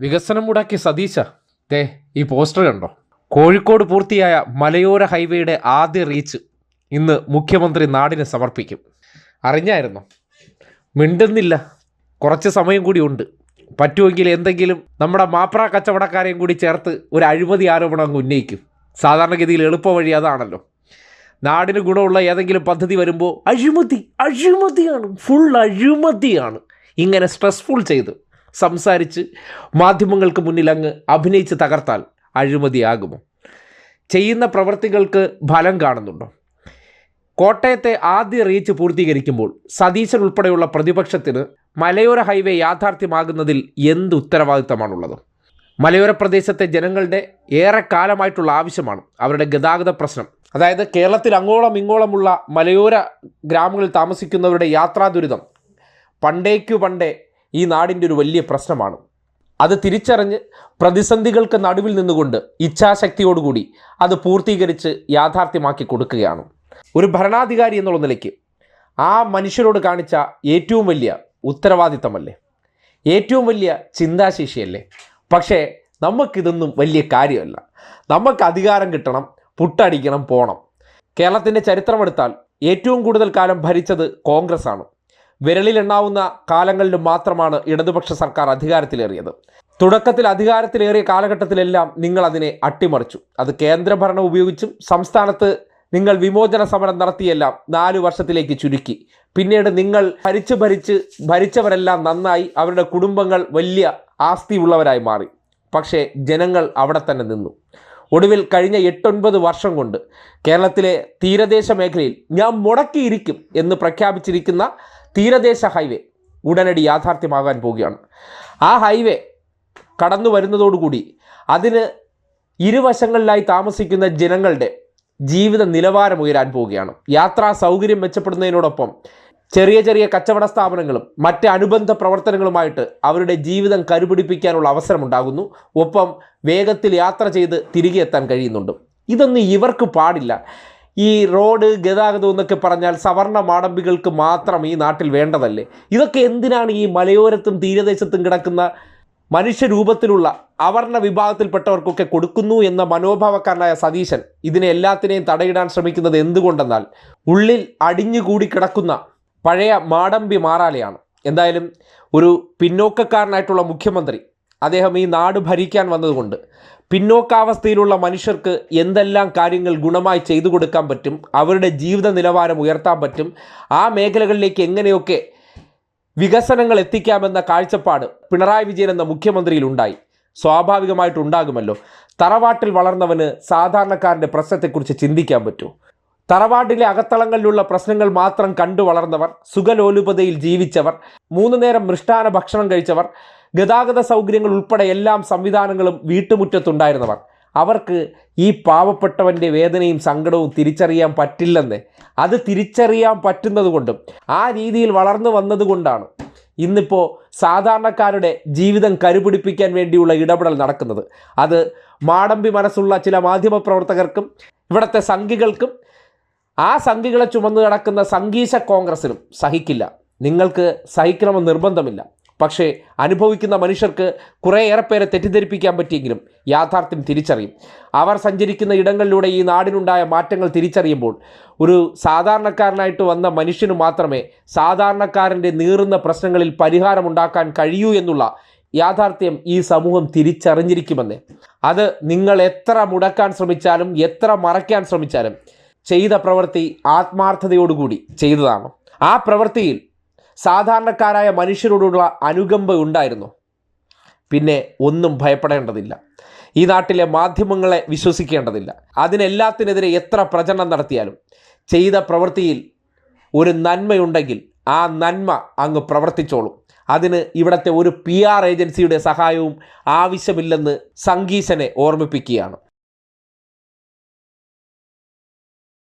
വികസനം മുടക്കി സതീശ. ദേ ഈ പോസ്റ്റർ കണ്ടോ? കോഴിക്കോട് പൂർത്തിയായ മലയോര ഹൈവേയുടെ ആദ്യ റീച്ച് ഇന്ന് മുഖ്യമന്ത്രി നാടിന് സമർപ്പിക്കും. അറിഞ്ഞായിരുന്നു? മിണ്ടുന്നില്ല. കുറച്ച് സമയം കൂടി ഉണ്ട്. പറ്റുമെങ്കിൽ എന്തെങ്കിലും നമ്മുടെ മാപ്ര കച്ചവടക്കാരെയും കൂടി ചേർത്ത് ഒരു അഴിമതി ആരോപണം അങ്ങ് ഉന്നയിക്കും. സാധാരണഗതിയിൽ എളുപ്പ വഴി അതാണല്ലോ. നാടിന് ഗുണമുള്ള ഏതെങ്കിലും പദ്ധതി വരുമ്പോൾ അഴിമതി അഴിമതിയാണ് ഫുൾ അഴിമതിയാണ്. ഇങ്ങനെ സ്ട്രെസ്ഫുൾ ചെയ്ത് സംസാരിച്ച് മാധ്യമങ്ങൾക്ക് മുന്നിൽ അങ്ങ് അഭിനയിച്ച് തകർത്താൽ അഴിമതിയാകുമോ? ചെയ്യുന്ന പ്രവൃത്തികൾക്ക് ഫലം കാണുന്നുണ്ടോ? കോട്ടയത്തെ ആദ്യ റീച്ച് പൂർത്തീകരിക്കുമ്പോൾ സതീശൻ ഉൾപ്പെടെയുള്ള പ്രതിപക്ഷത്തിന് മലയോര ഹൈവേ യാഥാർത്ഥ്യമാകുന്നതിൽ എന്ത് ഉത്തരവാദിത്തമാണുള്ളത്? മലയോര പ്രദേശത്തെ ജനങ്ങളുടെ ഏറെക്കാലമായിട്ടുള്ള ആവശ്യമാണ് അവരുടെ ഗതാഗത പ്രശ്നം. അതായത് കേരളത്തിൽ അങ്ങോളം ഇങ്ങോളമുള്ള മലയോര ഗ്രാമങ്ങളിൽ താമസിക്കുന്നവരുടെ യാത്രാ ദുരിതം പണ്ടേക്കു പണ്ടേ ഈ നാടിന്റെ ഒരു വലിയ പ്രശ്നമാണ്. അത് തിരിച്ചറിഞ്ഞ് പ്രതിസന്ധികൾക്ക് നടുവിൽ നിന്നുകൊണ്ട് ഇച്ഛാശക്തിയോടുകൂടി അത് പൂർത്തീകരിച്ച് യാഥാർത്ഥ്യമാക്കി കൊടുക്കുകയാണ്. ഒരു ഭരണാധികാരി എന്നുള്ള നിലയ്ക്ക് ആ മനുഷ്യരോട് കാണിച്ച ഏറ്റവും വലിയ ഉത്തരവാദിത്തമല്ലേ? ഏറ്റവും വലിയ ചിന്താശേഷിയല്ലേ? പക്ഷേ നമുക്കിതൊന്നും വലിയ കാര്യമല്ല. നമുക്ക് അധികാരം കിട്ടണം പുട്ടടിക്കണം പോണം. കേരളത്തിന്റെ ചരിത്രമെടുത്താൽ ഏറ്റവും കൂടുതൽ കാലം ഭരിച്ചത് കോൺഗ്രസ് ആണ് വിരലിലെണ്ണാവുന്ന കാലങ്ങളിൽ മാത്രമാണ് ഇടതുപക്ഷ സർക്കാർ അധികാരത്തിലേറിയത്. തുടക്കത്തിൽ അധികാരത്തിലേറിയ കാലഘട്ടത്തിലെല്ലാം നിങ്ങൾ അതിനെ അട്ടിമറിച്ചു. അത് കേന്ദ്രഭരണം ഉപയോഗിച്ചും സംസ്ഥാനത്ത് നിങ്ങൾ വിമോചന സമരം നടത്തിയെല്ലാം നാലു വർഷത്തിലേക്ക് ചുരുക്കി. പിന്നീട് നിങ്ങൾ ഭരിച്ച് ഭരിച്ച് ഭരിച്ചവരെല്ലാം നന്നായി അവരുടെ കുടുംബങ്ങൾ വലിയ ആസ്തിയുള്ളവരായി മാറി. പക്ഷേ ജനങ്ങൾ അവിടെ തന്നെ നിന്നു. ഒടുവിൽ കഴിഞ്ഞ എട്ടൊൻപത് വർഷം കൊണ്ട് കേരളത്തിലെ തീരദേശ മേഖലയിൽ ഞാൻ മുടക്കിയിരിക്കും എന്ന് പ്രഖ്യാപിച്ചിരിക്കുന്ന തീരദേശ ഹൈവേ ഉടനടി യാഥാർത്ഥ്യമാകാൻ പോവുകയാണ്. ആ ഹൈവേ കടന്നു വരുന്നതോടുകൂടി അതിന് ഇരുവശങ്ങളിലായി താമസിക്കുന്ന ജനങ്ങളുടെ ജീവിത നിലവാരം ഉയരാൻ പോവുകയാണ്. യാത്രാ സൗകര്യം മെച്ചപ്പെടുന്നതിനോടൊപ്പം ചെറിയ ചെറിയ കച്ചവട സ്ഥാപനങ്ങളും മറ്റ് അനുബന്ധ പ്രവർത്തനങ്ങളുമായിട്ട് അവരുടെ ജീവിതം കരുപിടിപ്പിക്കാനുള്ള അവസരമുണ്ടാകുന്നു. ഒപ്പം വേഗത്തിൽ യാത്ര ചെയ്ത് തിരികെ എത്താൻ കഴിയുന്നുണ്ട്. ഇതൊന്നും ഇവർക്ക് പാടില്ല. ഈ റോഡ് ഗതാഗതം എന്നൊക്കെ പറഞ്ഞാൽ സവർണ മാടമ്പികൾക്ക് മാത്രം ഈ നാട്ടിൽ വേണ്ടതല്ലേ? ഇതൊക്കെ എന്തിനാണ് ഈ മലയോരത്തും തീരദേശത്തും കിടക്കുന്ന മനുഷ്യരൂപത്തിലുള്ള അവർണ വിഭാഗത്തിൽപ്പെട്ടവർക്കൊക്കെ കൊടുക്കുന്നു എന്ന മനോഭാവക്കാരനായ സതീശൻ ഇതിനെ എല്ലാത്തിനെയും തടയിടാൻ ശ്രമിക്കുന്നത് എന്തുകൊണ്ടെന്നാൽ ഉള്ളിൽ അടിഞ്ഞുകൂടി കിടക്കുന്ന പഴയ മാടമ്പി മാറാലയാണ്. എന്തായാലും ഒരു പിന്നോക്കക്കാരനായിട്ടുള്ള മുഖ്യമന്ത്രി അദ്ദേഹം ഈ നാട് ഭരിക്കാൻ വന്നതുകൊണ്ട് പിന്നോക്കാവസ്ഥയിലുള്ള മനുഷ്യർക്ക് എന്തെല്ലാം കാര്യങ്ങൾ ഗുണമായി ചെയ്തു കൊടുക്കാൻ പറ്റും അവരുടെ ജീവിത നിലവാരം ഉയർത്താൻ പറ്റും ആ മേഖലകളിലേക്ക് എങ്ങനെയൊക്കെ വികസനങ്ങൾ എത്തിക്കാമെന്ന കാഴ്ചപ്പാട് പിണറായി വിജയൻ എന്ന മുഖ്യമന്ത്രിയിൽ ഉണ്ടായി. സ്വാഭാവികമായിട്ടുണ്ടാകുമല്ലോ തറവാട്ടിൽ വളർന്നവന് സാധാരണക്കാരന്റെ പ്രശ്നത്തെക്കുറിച്ച് ചിന്തിക്കാൻ പറ്റൂ. തറവാട്ടിലെ അകത്തളങ്ങളിലുള്ള പ്രശ്നങ്ങൾ മാത്രം കണ്ടു വളർന്നവർ സുഖലോലുപതയിൽ ജീവിച്ചവർ മൂന്നു നേരം മൃഷ്ടാന ഭക്ഷണം കഴിച്ചവർ ഗതാഗത സൗകര്യങ്ങൾ ഉൾപ്പെടെ എല്ലാം സംവിധാനങ്ങളും വീട്ടുമുറ്റത്തുണ്ടായിരുന്നവർ. അവർക്ക് ഈ പാവപ്പെട്ടവന്റെ വേദനയും സങ്കടവും തിരിച്ചറിയാൻ പറ്റില്ലെന്ന് അത് തിരിച്ചറിയാൻ പറ്റുന്നതുകൊണ്ടും ആ രീതിയിൽ വളർന്നു വന്നതുകൊണ്ടാണ് ഇന്നിപ്പോൾ സാധാരണക്കാരുടെ ജീവിതം കരുപിടിപ്പിക്കാൻ വേണ്ടിയുള്ള ഇടപെടൽ നടക്കുന്നത്. അത് മാടമ്പി മനസ്സുള്ള ചില മാധ്യമപ്രവർത്തകർക്കും ഇവിടുത്തെ സംഘികൾക്കും ആ സംഘികളെ ചുമന്നു കിടക്കുന്ന സംഗീശ കോൺഗ്രസിനും സഹിക്കില്ല. നിങ്ങൾക്ക് സഹിക്കണമെന്ന് നിർബന്ധമില്ല. പക്ഷേ അനുഭവിക്കുന്ന മനുഷ്യർക്ക് കുറേയേറെ പേരെ തെറ്റിദ്ധരിപ്പിക്കാൻ പറ്റിയെങ്കിലും യാഥാർത്ഥ്യം തിരിച്ചറിയും. അവർ സഞ്ചരിക്കുന്ന ഇടങ്ങളിലൂടെ ഈ നാടിനുണ്ടായ മാറ്റങ്ങൾ തിരിച്ചറിയുമ്പോൾ ഒരു സാധാരണക്കാരനായിട്ട് വന്ന മനുഷ്യന് മാത്രമേ സാധാരണക്കാരന്റെ നീറുന്ന പ്രശ്നങ്ങളിൽ പരിഹാരമുണ്ടാക്കാൻ കഴിയൂ എന്നുള്ള യാഥാർത്ഥ്യം ഈ സമൂഹം തിരിച്ചറിഞ്ഞിരിക്കുമെന്ന്. അത് നിങ്ങൾ എത്ര മുടക്കാൻ ശ്രമിച്ചാലും എത്ര മറയ്ക്കാൻ ശ്രമിച്ചാലും ചെയ്ത പ്രവൃത്തി ആത്മാർത്ഥതയോടുകൂടി ചെയ്തതാണ്. ആ പ്രവൃത്തിയിൽ സാധാരണക്കാരായ മനുഷ്യരോടുള്ള അനുകമ്പ ഉണ്ടായിരുന്നു. പിന്നെ ഒന്നും ഭയപ്പെടേണ്ടതില്ല. ഈ നാട്ടിലെ മാധ്യമങ്ങളെ വിശ്വസിക്കേണ്ടതില്ല. അതിനെല്ലാത്തിനെതിരെ എത്ര പ്രചരണം നടത്തിയാലും ചെയ്ത പ്രവൃത്തിയിൽ ഒരു നന്മയുണ്ടെങ്കിൽ ആ നന്മ അങ്ങ് പ്രവർത്തിച്ചോളും. അതിന് ഇവിടുത്തെ ഒരു പി ആർ ഏജൻസിയുടെ സഹായവും ആവശ്യമില്ലെന്ന് സംഗീശനെ ഓർമ്മിപ്പിക്കുകയാണ്.